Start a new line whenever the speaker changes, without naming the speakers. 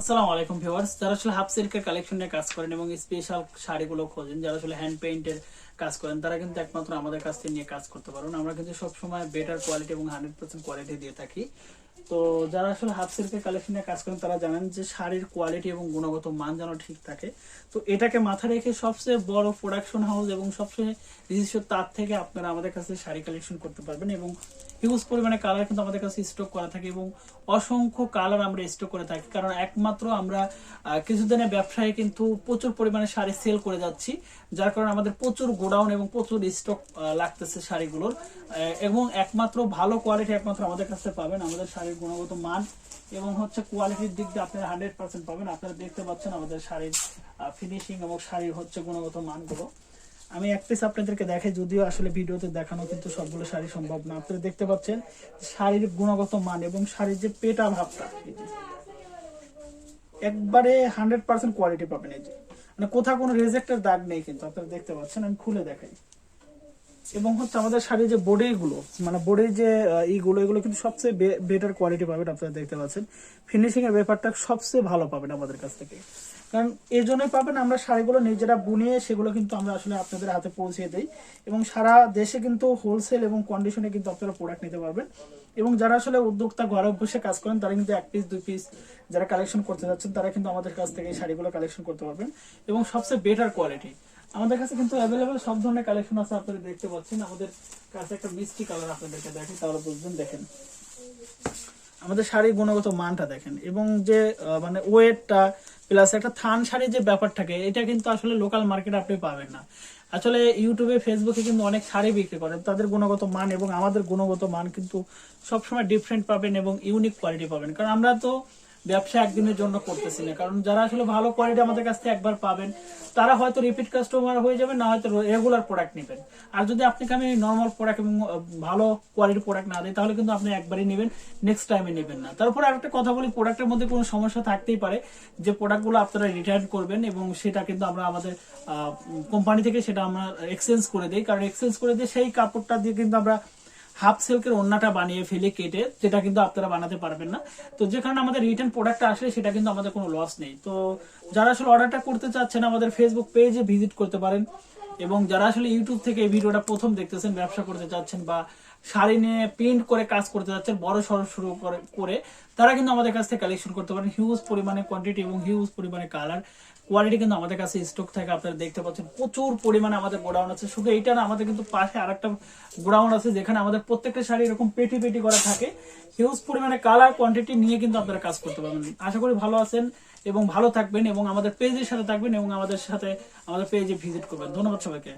আসসালামু আলাইকুম ভিউয়ার্স। যারা আসলে হাফ সিল্কের কালেকশন কাজ করেন এবং স্পেশাল শাড়িগুলো খোঁজেন, যারা আসলে হ্যান্ড পেইন্টের কাজ করেন, তারা কিন্তু একমাত্র আমাদের কাছ থেকে নিয়ে কাজ করতে পারেন আমরা কিন্তু সবসময় বেটার কোয়ালিটি এবং হান্ড্রেড পার্সেন্ট কোয়ালিটি দিয়ে থাকি। তো যারা আসলে হাফ সিল্কের কালেকশন কাজ করেন, তারা জানেন যে শাড়ির কোয়ালিটি এবং গুণগত মান যেন ঠিক থাকে। তো এটাকে মাথায় রেখে সবচেয়ে বড় প্রোডাকশন হাউস এবং সবচেয়ে নিজস্ব তার থেকে আপনারা আমাদের কাছে শাড়ি কালেকশন করতে পারবেন এবং হিউজ পরিমাণে কালার কিন্তু আমাদের কাছে স্টক করা থাকে এবং অসংখ্য কালার আমরা স্টক করে থাকি। কারণ একমাত্র আমরা কিছুদিনের ব্যবসায় কিন্তু প্রচুর পরিমাণে শাড়ি সেল করে যাচ্ছি, যার কারণে আমাদের প্রচুর গোডাউন এবং প্রচুর স্টক লাগতেছে শাড়িগুলোর। এবং একমাত্র ভালো কোয়ালিটি একমাত্র আমাদের কাছে পাবেন আমাদের শাড়ির গুণগত মান এবং হচ্ছে কোয়ালিটির দিক দিয়ে আপনারা হান্ড্রেড পার্সেন্ট পাবেন। আপনারা দেখতে পাচ্ছেন আমাদের শাড়ির ফিনিশিং এবং শাড়ির হচ্ছে গুণগত মানগুলো। আমি এক পিস আপনাদেরকে দেখাই, যদিও আসলে ভিডিওতে দেখানো কিন্তু সবগুলো শাড়ি সম্ভব না। আপনারা দেখতে পাচ্ছেন শাড়ির গুণগত মান এবং শাড়ির যে পেটা ভাবটা একবারে হান্ড্রেড পার্সেন্ট কোয়ালিটি পাবেন এই যে। মানে কোথাও কোনো রেজেক্টের দাগ নেই কিন্তু, আপনারা দেখতে পাচ্ছেন, আমি খুলে দেখাই। এবং হচ্ছে আমাদের শাড়ির যে বডি গুলো মানে বডির যে ইগুলো, এগুলো কিন্তু সবচেয়ে বেটার কোয়ালিটি পাবেন আপনারা দেখতে পাচ্ছেন। ফিনিশিং এর ব্যাপারটা সবচেয়ে ভালো পাবেন আমাদের কাছ থেকে। কারণ এই জন্যই পাবেন আমরা শাড়িগুলো নিজেরা বুনিয়ে সেগুলো কিন্তু আমরা আসলে আপনাদের হাতে পৌঁছে দিই। এবং সারা দেশে কিন্তু হোলসেল এবং কন্ডিশনে কিন্তু আপনারা প্রোডাক্ট নিতে পারবেন। এবং যারা আসলে উদ্যোক্তা, ঘরে বসে কাজ করেন, তারা কিন্তু এক পিস দুই পিস যারা কালেকশন করতে যাচ্ছেন, তারা কিন্তু আমাদের কাছ থেকে শাড়িগুলো কালেকশন করতে পারবেন। এবং সবচেয়ে বেটার কোয়ালিটি আমাদের কাছে কিন্তু অ্যাভেলেবেল সব ধরনের কালেকশন আছে, আপনারা দেখতে পাচ্ছেন। আমাদের কাছে একটা মিষ্টি কালার আপনাদেরকে দেখে তাহলে বুঝবেন, দেখেন। আমাদের শাড়ির গুণগত মানটা দেখেন, এবং যে মানে ওয়েটটা প্লাস একটা থান শাড়ির যে ব্যাপার থাকে এটা কিন্তু আসলে লোকাল মার্কেটে আপনি পাবেন না। আসলে ইউটিউবে ফেসবুকে কিন্তু অনেক শাড়ি বিক্রি করে, তাদের গুণগত মান এবং আমাদের গুণগত মান কিন্তু সবসময় ডিফারেন্ট পাবেন এবং ইউনিক কোয়ালিটি পাবেন। কারণ আমরা তো ব্যবসা একদিনের জন্য করতেছি না। কারণ যারা আসলে ভালো কোয়ালিটি আমাদের কাছ থেকে একবার পাবেন, তারা হয়তো রিপিট কাস্টমার হয়ে যাবে না হয়তো রেগুলার প্রোডাক্ট নেবেন। আর যদি আপনাকে আমি নর্মাল প্রোডাক্ট এবং ভালো কোয়ালিটির প্রোডাক্ট না দিই, তাহলে কিন্তু আপনি একবারই নেবেন নেক্সট টাইমে নেবেন না। তারপরে আরেকটা কথা বলি প্রোডাক্টের মধ্যে কোনো সমস্যা থাকতেই পারে যে প্রোডাক্টগুলো আপনারা রিটার্ন করবেন এবং সেটা কিন্তু আমরা আমাদের কোম্পানি থেকে সেটা আমরা এক্সচেঞ্জ করে দিই। কারণ এক্সচেঞ্জ করে দিয়ে সেই কাপড়টা দিয়ে কিন্তু আমরা হাফ সিল্কের ওন্নাটা বানিয়ে ফেলে কেটে, যেটা কিন্তু আপনারা বানাতে পারবেন না। তো যেখানে আমাদের রিটার্ন প্রোডাক্ট আসলে সেটা কিন্তু আমাদের কোনো লস নেই। তো যারা আসলে অর্ডারটা করতে চাচ্ছেন, আমাদের ফেসবুক পেজে ভিজিট করতে পারেন। এবং যারা আসলে ইউটিউব থেকে ভিডিওটা প্রথম দেখতেছেন, ব্যবসা করতে চাচ্ছেন বা শাড়ি নিয়ে প্রিন্ট করে কাজ করতে যাচ্ছেন বড় সড়ো শুরু করে তারা কিন্তু আমাদের কাছ থেকে কালেকশন করতে পারেন। হিউজ পরিমাণে কোয়ান্টিটি এবং হিউজ পরিমাণে কালার কোয়ালিটি কিন্তু আমাদের কাছে স্টক থাকে, আপনারা দেখতে পাচ্ছেন। প্রচুর পরিমাণে আমাদের গোডাউন আছে। শুধু এইটা না, আমাদের কিন্তু পাশে আরেকটা গোডাউন আছে, যেখানে আমাদের প্রত্যেকটা শাড়ি এরকম পেটি পেটি করা থাকে। হিউজ পরিমাণে কালার কোয়ান্টিটি নিয়ে কিন্তু আপনারা কাজ করতে পারবেন। আশা করি ভালো আছেন এবং ভালো থাকবেন এবং আমাদের পেজের সাথে থাকবেন এবং আমাদের সাথে আমাদের পেজে ভিজিট করবেন। ধন্যবাদ। Çok şöyle.